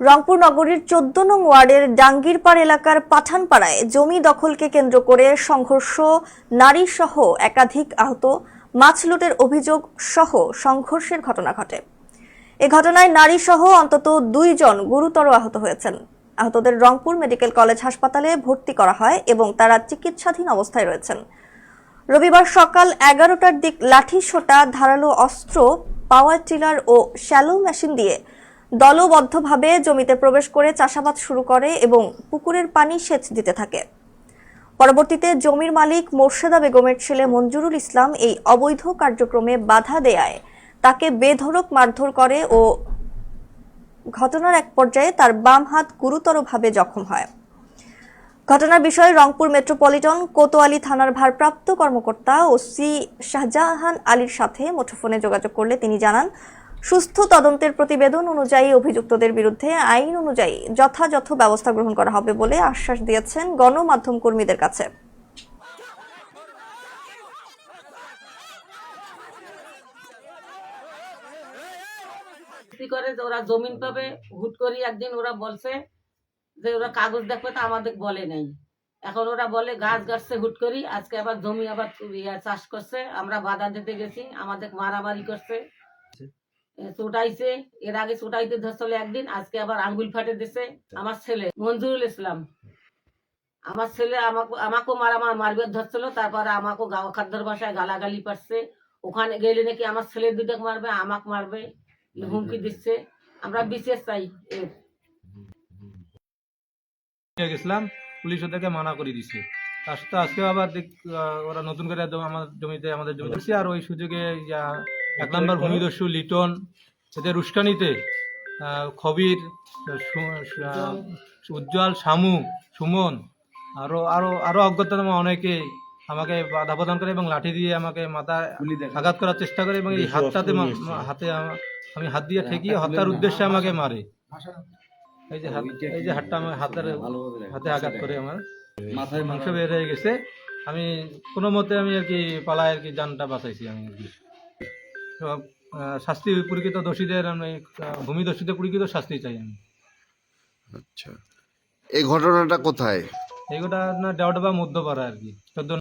রংপুর নগরীর চোদ্দ নং ওয়ার্ডের ডাঙ্গিরপাড় এলাকার পাঠানপাড়ায় জমি দখলকে কেন্দ্র করে সংঘর্ষ, নারী সহ একাধিক আহত, মাছ লুটের অভিযোগ সহ সংঘর্ষের ঘটনা ঘটে। এ ঘটনায় নারী সহ অন্তত দুইজন গুরুতর আহত হয়েছেন। আহতদের রংপুর মেডিকেল কলেজ হাসপাতালে ভর্তি করা হয় এবং তারা চিকিৎসাধীন অবস্থায় রয়েছেন। রবিবার সকাল এগারোটার দিক লাঠি সোটা ধারালো অস্ত্র, পাওয়ার টিলার ও শ্যালো মেশিন দিয়ে দলবদ্ধভাবে জমিতে প্রবেশ করে চাষাবাদ শুরু করে এবং পুকুরের পানি সেচ দিতে থাকে। পরবর্তীতে জমির মালিক মোর্শেদা বেগমের ছেলে মঞ্জুরুল ইসলাম এই অবৈধ কার্যক্রমে বাধা দেয়ায় তাকে বেধড়ক মারধর করে ও ঘটনার এক পর্যায়ে তার বাম হাত গুরুতরভাবে জখম হয়। ঘটনার বিষয়ে রংপুর মেট্রোপলিটন কোতোয়ালি থানার ভারপ্রাপ্ত কর্মকর্তা ও সি শাহজাহান আলীর সাথে মুঠোফোনে যোগাযোগ করলে তিনি জানান সুস্থ তদন্তের প্রতিবেদন অনুযায়ী অভিযুক্তদের বিরুদ্ধে আইন অনুযায়ী যথাযথ ব্যবস্থা গ্রহণ করা হবে বলে আশ্বাস দিয়েছেন গণমাধ্যম কর্মীদের কাছে। করে যে ওরা জমিন পাবে, হুট করে একদিন ওরা বলছে যে ওরা কাগজ দেখবে তো আমাদের বলে নাই। এখন ওরা বলে গাছ গাছছে হুট করি আজকে আবার জমি আবার ইয়া চাষ করছে, আমরা বাধা দিতে গেছি, আমাদের মারামারি করছে। চোটাইছে এর আগে চোটাইতে ধরছিল একদিন আজকে আবার আঙ্গুল ফাটে দিছে আমার ছেলে মঞ্জুরুল ইসলাম। আমার ছেলে আমাকে আমাকেও মারামার মারবে ধরছিল তারপরে আমাকেও গাও খাদ্যর ভাষায় গালাগালি পারছে। ওখানে গেলে নাকি আমার ছেলে দুটাকে মারবে আমাকে মারবে হুমকি দিচ্ছে। আমরা বিশেষ চাই এর পুলিশ ওদেরকে মানা করে দিছে। তার সাথে আজকে আবার ওরা নতুন করে আমার জমিতে আমাদের জমি আর ওই সুযোগে ইয়া, এক নম্বর ভূমিদস্যু লিটন এদের উস্কানিতে খবির উজ্জ্বল শামু সুমন আরও আরও আরও অজ্ঞাতনামা অনেকে আমাকে বাধা প্রদান করে এবং লাঠি দিয়ে আমাকে মাথায় আঘাত করার চেষ্টা করে এবং এই হাতটাতে হাতে আমি হাত দিয়ে ঠেকিয়ে হত্যার উদ্দেশ্যে আমাকে মারে। এই যে হাত এই যে হাতটা আমার হাতের হাতে আঘাত করে আমার। মাথায় মাংস বের হয়ে গেছে। আমি কোনো মতে আমি আর কি পালায় আর কি জানটা বাঁচাইছি আমি। শাস্তি পরিকৃত দোষীদের আমি ভূমি দোষীদের পরিকৃত শাস্তি চাই আমি। আচ্ছা। এই ঘটনাটা কোথায়? এই ঘটনা দেওয়াটা বা মধ্যপাড়া আর কি চোদ্দ